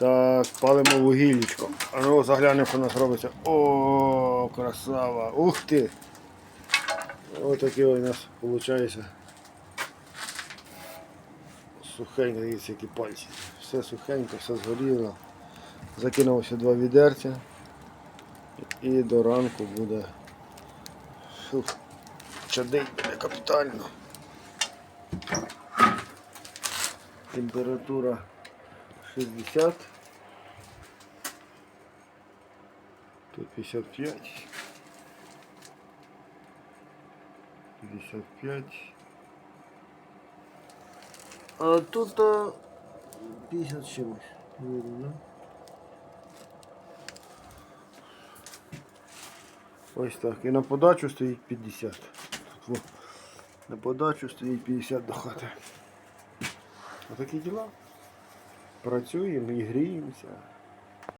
Так, палимо вугіллячко. А ну заглянемо, що у нас робиться. О, красава! Ух ти! Ось таке у нас виходить. Сухенько, дивіться, які пальці. Все сухенько, все згоріло. Закинув ще два відерця. І до ранку буде. Фух, чадить буде капітально. Температура 60. Тут 55. 55. А тут а, 50 з чимось. Видно, да? Ось так. І на подачу стоїть 50. Тут, во, на подачу стоїть 50 до хати. Отакі діла. Працюємо і гріємося.